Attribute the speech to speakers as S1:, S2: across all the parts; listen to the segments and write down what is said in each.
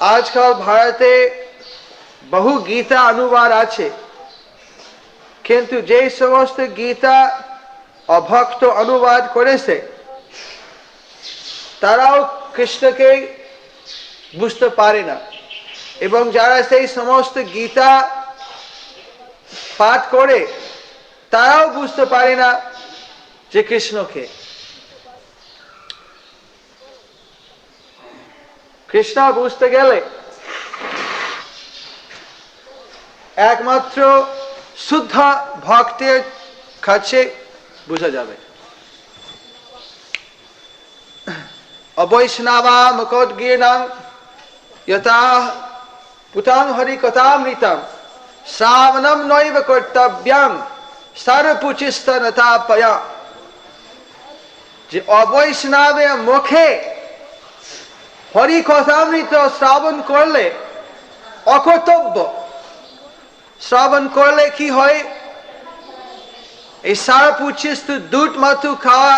S1: আজকাল ভারতে বহু গীতা অনুবাদ আছে। কিন্তু যে সমস্ত গীতা অভক্ত অনুবাদ করেছে, তারাও কৃষ্ণকে বুঝতে পারে না। এবং যারা সেই সমস্ত গীতা পাঠ করে, তারাও বুঝতে পারে না যে কৃষ্ণকে। কৃষ্ণ বুঝতে গেলে একমাত্র শুদ্ধ ভক্তের কাছে বোঝা যাবে। অবৈষ্ণবা মুকোদ্গীর্ণং যথা পুতাং হরি কথামৃতম, শ্রাবণম নৈব কর্তব্যম সর্বপুচিস্তনতাপয়া যে অবৈষ্ণবের মুখে হরি কথামৃত শ্রাবণ করলে অকর্তব্য। শ্রাবণ করলে কি হয়? এই সারা পুচিস্ত দুধ মাথু খাওয়া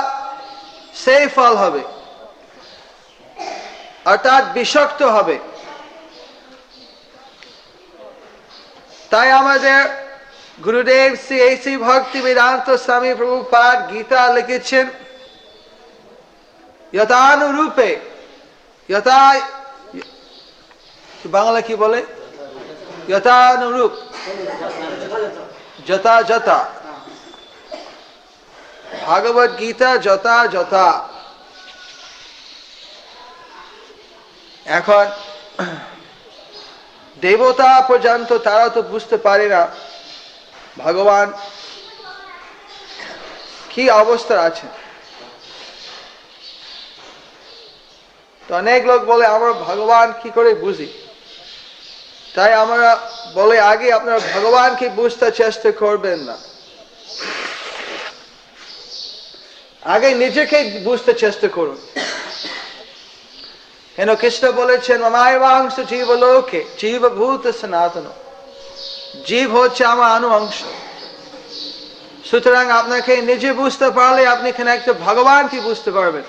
S1: সেই ফল হবে। অর্থাৎ বিষাক্ত হবে। তাই আমাদের গুরুদেব শ্রী এই শ্রী ভক্তি বেদান্ত স্বামী প্রভুপাদ গীতা লিখেছেন, যথানুরূপে যথা বাংলা কি বলে? যথানুরূপ যথা যথা। ভাগবত গীতা যথা যথা। এখন, দেবতা পর্যন্ত তারা তো বুঝতে পারে না। ভগবান, কি অবস্থা আছে? তো অনেক লোক বলে, আমরা ভগবান কি করে বুঝি? তাই আমরা বলে, আগে আপনারা ভগবানকে বুঝতে চেষ্টা করবেন না? আগে নিজেকে বুঝতে চেষ্টা করুন। কেন কৃষ্ণ বলেছেন মামায় বাংশ জীবলোকে, জীবভূত সনাতন। জীব হচ্ছে আমার আনু অংশ। সুতরাং আপনাকে নিজে বুঝতে পারলে আপনি এখানে একটা ভগবানকে বুঝতে পারবেন?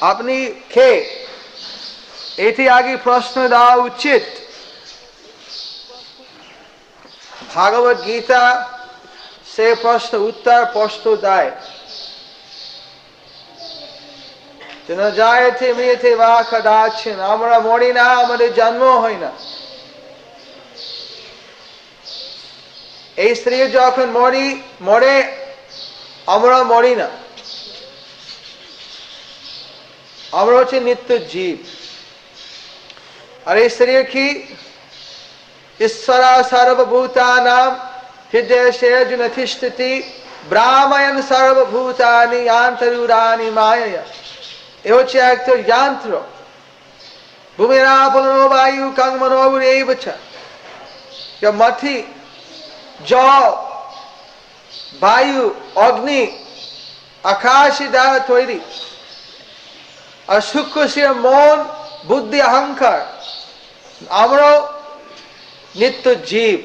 S1: আপনি কে? এটি আগে প্রশ্ন দেওয়া উচিত। ভাগবত গীতা সে প্রশ্ন, উত্তর প্রশ্ন দেয়। যেন যায়তে মেয়েতে বা কদাচ্ছেন আমরা মরি না, আমাদের জন্ম হয় না। এই স্ত্রী যখন মরি, মরে, আমরা মরি না। আমরা হচ্ছে নিত্য জীব আর এই শরীর কি ঈশ্বরা সর্বভূতানাম হৃদয় সেজুন তিষ্ঠতি ব্রাহ্ময়ন সর্বভূতানি আন্তরুরানি মায়া এ হচ্ছে একটা যন্ত্র ভূমিরাপনো বায়ু কংমনোবুর এই বছা মাথি জল বায়ু অগ্নি আকাশে দ্বারা তৈরি আর সূক্ষ্ম সে মন, বুদ্ধি, অহংকার, আমরাও নিত্য জীব।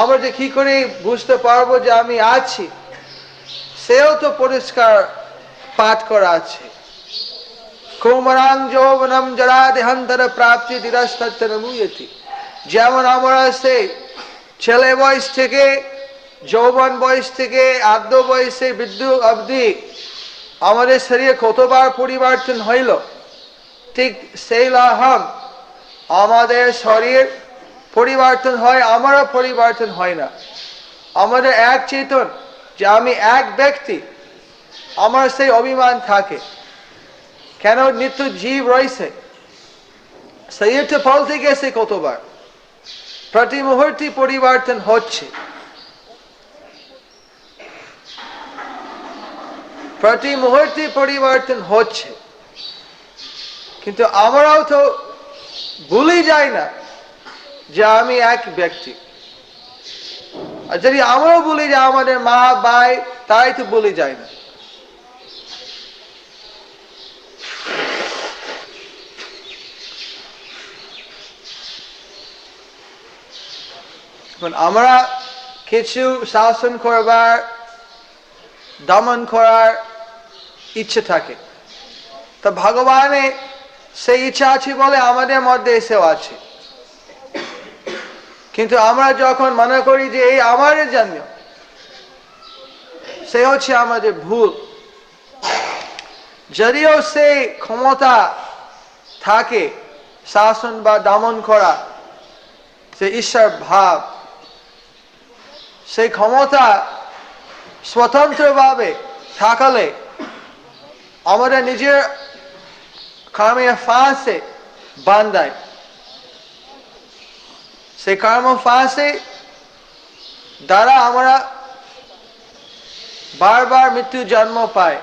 S1: আমরা যে কি করে বুঝতে পারব যে আমি আছি, সেও তো পরিষ্কার পাঠ করা আছে। কুমরাং যৌবনম জরা দেহান্তর প্রাপ্তি দিরাস্তমুয়তি যেমন আমরা সেই ছেলে বয়স থেকে যৌবন বয়স থেকে আদ্য বয়সে বিদ্যুৎ অবধি আমাদের শরীরে কতবার পরিবর্তন হইল, ঠিক সেই লাহাম আমাদের শরীর পরিবর্তন হয়, আমারও পরিবর্তন হয় না। আমাদের এক চেতন, যে আমি এক ব্যক্তি, আমার সেই অভিমান থাকে। কেন নিত্য জীব রয়েছে? শরীরটা ফলতে গেছে কতবার? প্রতি মুহূর্তে পরিবর্তন হচ্ছে। প্রতি মুহূর্তে পরিবর্তন হচ্ছে। কিন্তু আমরাও তো ভুলে যাই না যে আমি এক ব্যক্তি। আর যদি আমরাও বলি যে আমাদের মা, ভাই, তাই তো বলে যায় না। আমরা কিছু শাসন করবার, দমন করার ইচ্ছে থাকে। তা ভগবানে সেই ইচ্ছা আছে বলে আমাদের মধ্যে এসেও আছে। কিন্তু আমরা যখন মনে করি যে এই আমাদের জন্য সে হচ্ছে আমাদের ভুল। যদিও সে ক্ষমতা থাকে শাসন বা দমন করা, সে ঈশ্বর ভাব, সেই ক্ষমতা স্বতন্ত্রভাবে থাকলে আমাদের নিজের কর্মের ফাঁসে বান্ধাই সেই কর্ম ফাঁসে দ্বারা আমরা বারবার মৃত্যু জন্ম পায়।